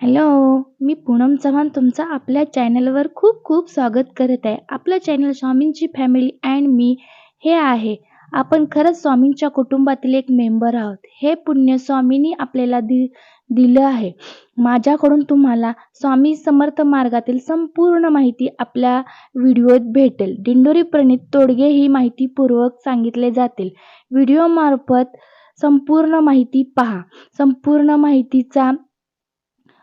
Hello मी पूनम चव्हाण तुमचं आपल्या चॅनलवर खूप खूप स्वागत करत आहे. आपलं चॅनल स्वामींची फॅमिली अँड मी हे आहे. आपण खरंच स्वामींच्या कुटुंबातील एक मेंबर आहोत. हे पुण्य स्वामींनी आपल्याला दि दिलं आहे. माझ्याकडून तुम्हाला स्वामी समर्थ मार्गातील संपूर्ण माहिती आपल्या व्हिडिओत भेटेल. दिंडोरी प्रणित तोडगे ही माहितीपूर्वक सांगितले जातील. व्हिडिओमार्फत संपूर्ण माहिती पहा. संपूर्ण माहितीचा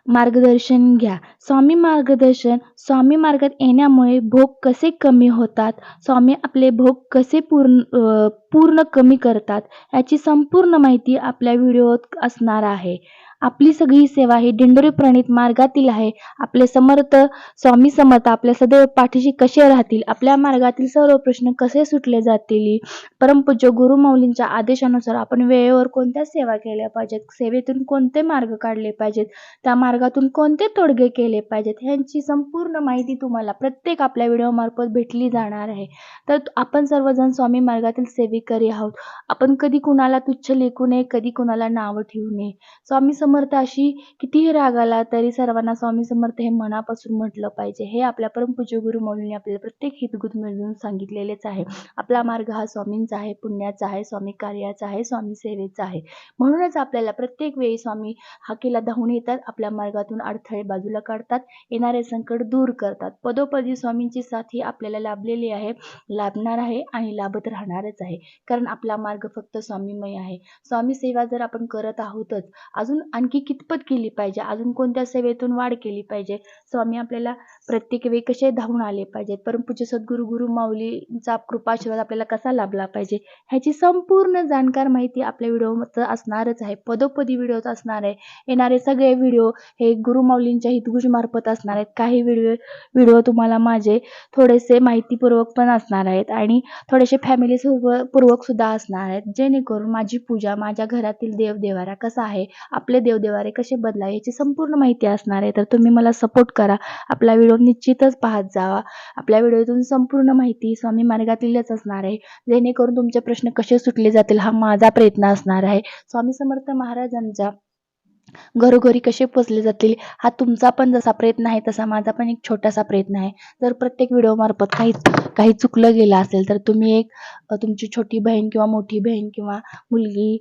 मार्गदर्शन घ्या. स्वामी मार्गदर्शन स्वामी मार्गात येण्यामुळे भोग कसे कमी होतात? स्वामी आपले भोग कसे पूर्ण पूर्ण कमी करतात? याची संपूर्ण माहिती आपल्या व्हिडिओत असणार आहे. आपली सगळी सेवा ही दिंडोरी प्रणित मार्गातील आहे. आपले समर्थ स्वामी समर्थ आपल्या सदैव पाठीशी कसे राहतील? आपल्या मार्गातील सर्व प्रश्न कसे सुटले जातील? परमपूज्य गुरुमाऊलींच्या आदेशानुसार आपण वेळेवर कोणत्या सेवा केल्या पाहिजेत? सेवेतून कोणते मार्ग काढले पाहिजेत? त्या मार्गातून कोणते तोडगे केले पाहिजेत? ह्यांची संपूर्ण माहिती तुम्हाला प्रत्येक आपल्या व्हिडिओमार्फत भेटली जाणार आहे. तर आपण सर्वजण स्वामी मार्गातील सेवेकरी आहोत. आपण कधी कुणाला तुच्छ लेखू नये कधी कुणाला नावं ठेवू नये. स्वामी समर्थ समर्थ अशी कितीही राग आला तरी सर्वांना स्वामी समर्थ हे मनापासून म्हटलं पाहिजे. हे आपल्या परमपूज्य गुरुमौलींनी आपल्याला प्रत्येक हितगुत मिळून सांगितलेलेच आहे. आपला मार्ग हा स्वामींचा आहे पुण्याचा आहे स्वामी कार्याचा आहे स्वामी सेवेचा आहे. म्हणूनच आपल्याला प्रत्येक वेळी स्वामी हाकेला धावून येतात आपल्या मार्गातून अडथळे बाजूला काढतात येणारे संकट दूर करतात. पदोपदी स्वामींची साथ ही आपल्याला लाभलेली आहे लाभणार आहे आणि लाभत राहणारच आहे. कारण आपला मार्ग फक्त स्वामीमय आहे. स्वामी सेवा जर आपण करत आहोतच अजून आणखी कितपत केली पाहिजे? अजून कोणत्या सेवेतून वाढ केली पाहिजे? स्वामी आपल्याला प्रत्येक वेळी कसे धावून आले पाहिजेत? परमपूज्य सद्गुरू गुरु माऊलींचा कृपाशीर्वाद आपल्याला कसा लाभला पाहिजे? ह्याची संपूर्ण जाणकार माहिती आपल्या व्हिडिओमध्ये असणारच आहे. पदोपदी व्हिडिओत असणार आहे. येणारे सगळे व्हिडिओ हे गुरु माऊलींच्या हितगुजमार्फत असणार आहेत. काही व्हिडिओ व्हिडिओ तुम्हाला माझे थोडेसे माहितीपूर्वक पण असणार आहेत आणि थोडेसे फॅमिली पूर्वक सुद्धा असणार आहेत. जेणेकरून माझी पूजा माझ्या घरातील देवदेवारा कसा आहे आपले देवदेवारे कसे बदला याची संपूर्ण माहिती असणार आहे. तर तुम्ही मला सपोर्ट करा. आपला व्हिडिओ निश्चितच पाहत जावा. आपल्या व्हिडिओतून संपूर्ण माहिती स्वामी मार्गातीलच असणार आहे. जेणेकरून तुमचे प्रश्न कसे सुटले जातील हा माझा प्रयत्न असणार आहे. स्वामी समर्थ महाराजांचा घरोघरी कसे पोचले जातील हा तुमचा पण जसा प्रयत्न आहे तसा माझा पण एक छोटासा प्रयत्न आहे. जर प्रत्येक व्हिडिओमार्फत काही काही चुकलं गेलं असेल तर तुम्ही एक तुमची छोटी बहीण किंवा मोठी बहीण किंवा मुलगी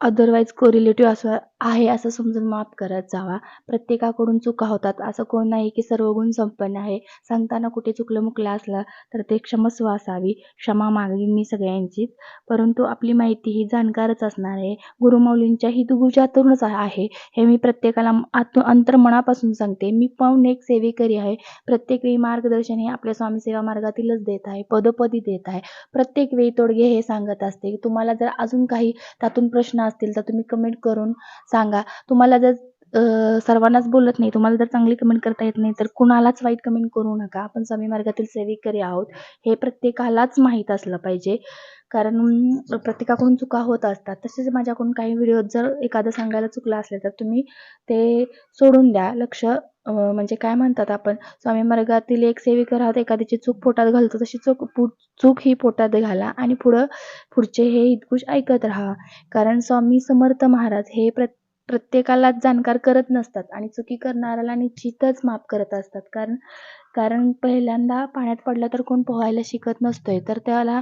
अदरवाईज कोरिलेटिव्ह असं आहे असं समजून माफ करत जावा. प्रत्येकाकडून चुका होतात. असं कोण नाही की सर्व गुण संपन्न आहे. सांगताना कुठे चुकलं मुकलं असलं तर ते क्षमस्व असावी. क्षमा मागवी मी सगळ्यांचीच परंतु आपली माहिती ही जाणकारच असणार आहे. गुरुमौलींच्या ही दुगुजातूनच आहे. हे मी प्रत्येकाला आतून अंतर्मनापासून सांगते. मी पण एक सेवेकरी आहे. प्रत्येक वेळी मार्गदर्शन हे आपल्या स्वामी सेवा मार्गातीलच देत आहे. पदोपदी देत आहे. प्रत्येक वेळी तोडगे हे सांगत असते तुम्हाला जर अजून काही त्यातून प्रश्न असतील तर तुम्ही कमेंट करून सांगा. तुम्हाला जर सर्वांनाच बोलत नाही. तुम्हाला जर चांगली कमेंट करता येत नाही तर कुणालाच वाईट कमेंट करू नका. आपण स्वामी मार्गातील सेविकरी आहोत. हे प्रत्येकालाच माहीत असलं पाहिजे. कारण प्रत्येकाकडून चुका होत असतात. तसेच माझ्याकडून काही व्हिडिओ जर एखादं सांगायला चुकलं असले तर तुम्ही ते सोडून द्या. लक्ष म्हणजे काय म्हणतात आपण स्वामी मार्गातील एक सेविकर आहात एखाद्याची चूक पोटात घालतो तशी चूक चूक ही पोटात घाला आणि पुढं पुढचे हे हितकुश ऐकत राहा. कारण स्वामी समर्थ महाराज हे प्र प्रत्येकालाच जाणकार करत नसतात आणि चुकी करणाऱ्याला निश्चितच माफ करत असतात. कारण कारण पहिल्यांदा पाण्यात पडला तर कोण पोहायला शिकत नसतोय. तर त्याला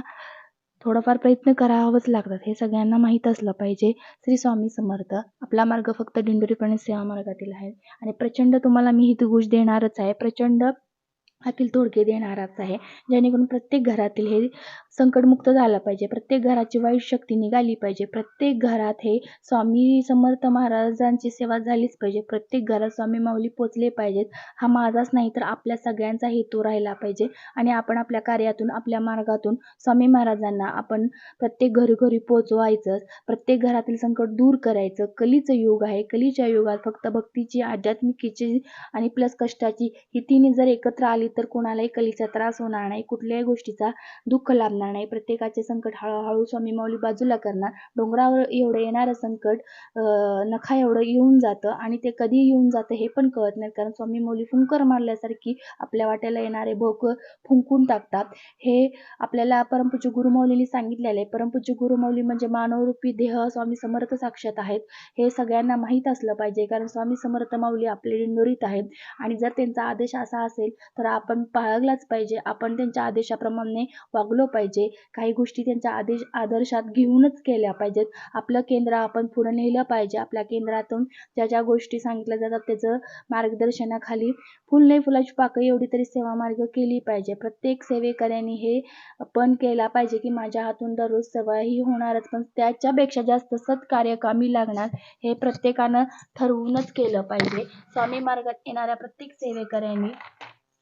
थोडंफार प्रयत्न करावंच लागतात. हे सगळ्यांना माहीत असलं पाहिजे. श्री स्वामी समर्थ. आपला मार्ग फक्त दिंडोरीपणे सेवा मार्गातील आहे. आणि प्रचंड तुम्हाला मी हितगुज देणारच आहे. प्रचंड हातील तोडगे देणाराच आहे. जेणेकरून प्रत्येक घरातील हे संकटमुक्त झाला पाहिजे. प्रत्येक घराची वाईट शक्ती निघाली पाहिजे. प्रत्येक घरात हे स्वामी समर्थ महाराजांची सेवा झालीच पाहिजे. प्रत्येक घरात स्वामी माऊली पोचले पाहिजेत. हा माझाच नाही तर आपल्या सगळ्यांचा हेतू राहिला पाहिजे. आणि आपण आपल्या कार्यातून आपल्या मार्गातून स्वामी महाराजांना आपण प्रत्येक घरोघरी पोचवायचं प्रत्येक घरातील संकट दूर करायचं. कलीचं युग आहे. कलीच्या युगात फक्त भक्तीची आध्यात्मिकीची आणि प्लस कष्टाची ही तिन्ही जर एकत्र आली तर कोणालाही कलीचा त्रास होणार नाही. कुठल्याही गोष्टीचा दुःख लाभणार करणार नाही. प्रत्येकाचे संकट हळूहळू स्वामी माऊली बाजूला करणार. डोंगरावर एवढं येणारं संकट नखा एवढं येऊन जातं आणि ते कधी येऊन जातं हे पण कळत नाही. कारण स्वामी माऊली फुंकर मारल्यासारखी आपल्या वाट्याला येणारे भोग फुंकून टाकतात. हे आपल्याला परमपूज्य गुरुमौलीने सांगितलेलं आहे. परमपूज्य गुरुमौली म्हणजे मानवरूपी देह स्वामी समर्थ साक्षात आहेत. हे सगळ्यांना माहीत असलं पाहिजे. कारण स्वामी समर्थ माऊली आपले दिंडोरीत आहेत. आणि जर त्यांचा आदेश असा असेल तर आपण पाळगलाच पाहिजे. आपण त्यांच्या आदेशाप्रमाणे वागलो पाहिजे. काही गोष्टी त्यांच्या आदेश आदर्शात घेऊनच केल्या पाहिजेत. आपलं केंद्र आपण पुढं नेलं पाहिजे. आपल्या केंद्रातून ज्या ज्या गोष्टी सांगितल्या जातात त्याचं मार्गदर्शनाखाली फुल नाही फुलाची पाकळी एवढी तरी सेवा मार्ग केली पाहिजे. प्रत्येक सेवेकऱ्यांनी हे पण केला पाहिजे की माझ्या हातून दररोज सेवा ही होणारच पण त्याच्यापेक्षा जास्त सत्कार्य कामी लागणार हे प्रत्येकानं ठरवूनच केलं पाहिजे. स्वामी मार्गात येणाऱ्या प्रत्येक सेवेकऱ्यांनी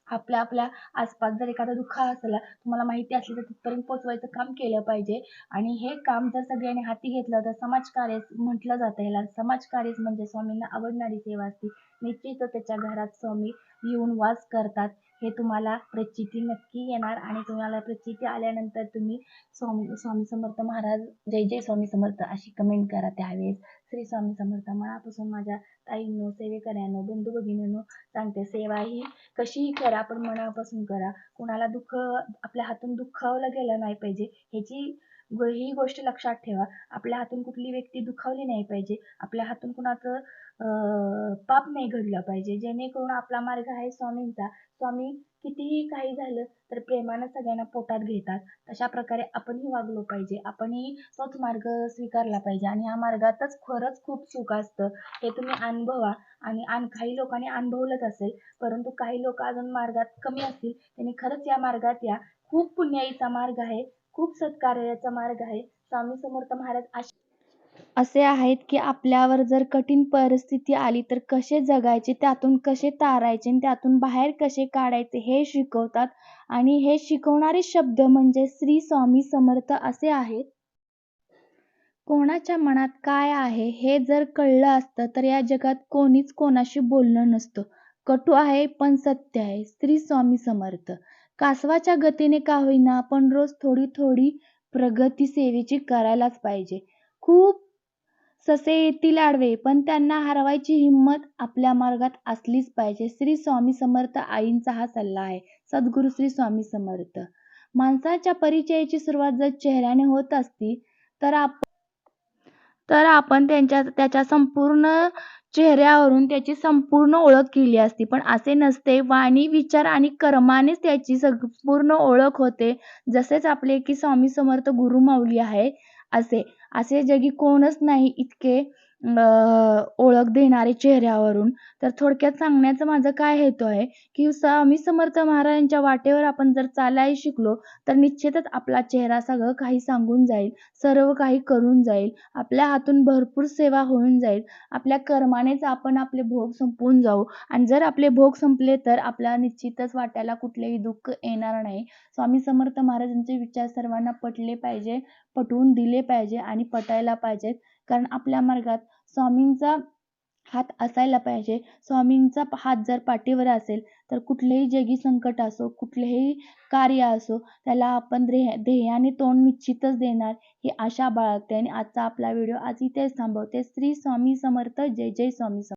आपल्या आपल्या आसपास जर एखादा दुःख असला तुम्हाला माहिती असली तर तिथपर्यंत पोचवायचं काम केलं पाहिजे. आणि हे काम जर सगळ्यांनी हाती घेतलं तर समाजकार्य म्हटलं जातं याला. समाजकार्यच म्हणजे स्वामींना आवडणारी सेवा असते. निश्चितच त्याच्या घरात स्वामी येऊन वास करतात. हे तुम्हाला प्रचिती नक्की येणार आणि तुम्हाला प्रचिती आल्यानंतर तुम्ही स्वामी स्वामी समर्थ महाराज जय जय स्वामी समर्थ अशी कमेंट करा त्यावेळेस. श्री स्वामी समर्थ मनापासून माझ्या ताईंनो सेवेकऱ्यांनो बंधू भगिनींनो सांगते सेवा ही कशीही करा पण मनापासून करा. कुणाला दुःख आपल्या हातून दुखावलं गेलं नाही पाहिजे ह्याची ही गोष्ट लक्षात ठेवा. आपल्या हातून कुठली व्यक्ती दुखावली नाही पाहिजे आपल्या हातून कुणाचं पाप नाही घडलं पाहिजे. जेणेकरून आपला मार्ग आहे स्वामींचा. स्वामी कितीही काही झालं तर प्रेमानं सगळ्यांना पोटात घेतात. तशा प्रकारे आपणही वागलो पाहिजे. आपणही तोच मार्ग स्वीकारला पाहिजे. आणि ह्या मार्गातच खरंच खूप सुख असतं. हे तुम्ही अनुभवा. आणि आण काही लोकांनी अनुभवलंच असेल परंतु काही लोक अजून मार्गात कमी असतील. त्यांनी खरंच या मार्गात या. खूप पुण्याईचा मार्ग आहे. खूप सत्कार्याचा मार्ग आहे. स्वामी समर्थ महाराज असे आहेत की आपल्यावर जर कठीण परिस्थिती आली तर कसे जगायचे त्यातून कसे तारायचे आणि त्यातून बाहेर कसे काढायचे हे शिकवतात. आणि हे शिकवणारे शब्द म्हणजे श्री स्वामी समर्थ असे आहेत. कोणाच्या मनात काय आहे हे जर कळलं असतं तर या जगात कोणीच कोणाशी बोललं नसतं. कटू आहे पण सत्य आहे. श्री स्वामी समर्थ. कासवाच्या गतीने का होईना पण रोज थोडी थोडी प्रगती सेवेची करायलाच पाहिजे. खूप ससे येतील आडवे पण त्यांना हरवायची हिंमत आपल्या मार्गात असलीच पाहिजे. श्री स्वामी समर्थ आईंचा हा सल्ला आहे. सद्गुरू श्री स्वामी समर्थ. माणसाच्या परिचयाची सुरुवात जर चेहऱ्याने होत असती तर आप तर आपण त्यांच्या त्याच्या संपूर्ण चेहऱ्यावरून त्याची संपूर्ण ओळख केली असती. पण असे नसते. वाणी विचार आणि कर्मानेच त्याची संपूर्ण ओळख होते. जसेच आपले की स्वामी समर्थ गुरुमाऊली आहे असे. असे जगी कोणच नाही इतके ओळख देणारे चेहऱ्यावरून. तर थोडक्यात सांगण्याचं माझं काय हेतू आहे की स्वामी समर्थ महाराजांच्या वाटेवर आपण जर चालायला शिकलो तर निश्चितच आपला चेहरा सगळं काही सांगून जाईल सर्व काही करून जाईल आपल्या हातून भरपूर सेवा होऊन जाईल आपल्या कर्मानेच आपण आपले भोग संपवून जाऊ. आणि जर आपले भोग संपले तर आपल्या निश्चितच वाट्याला कुठलेही दुःख येणार नाही. स्वामी समर्थ महाराजांचे विचार सर्वांना पटले पाहिजे पटवून दिले पाहिजे आणि पटायला पाहिजेत. कारण आपल्या मार्गात स्वामींचा हात असायला पाहिजे. स्वामींचा हात जर पाठीवर असेल तर कुठलेही जगी संकट असो कुठलेही कार्य असो त्याला आपण ध्येय ध्येयाने तोंड निश्चितच देणार ही आशा बाळगते. आणि आजचा आपला व्हिडिओ आज इथेच थांबवते. श्री स्वामी समर्थ. जय जय स्वामी समर्थ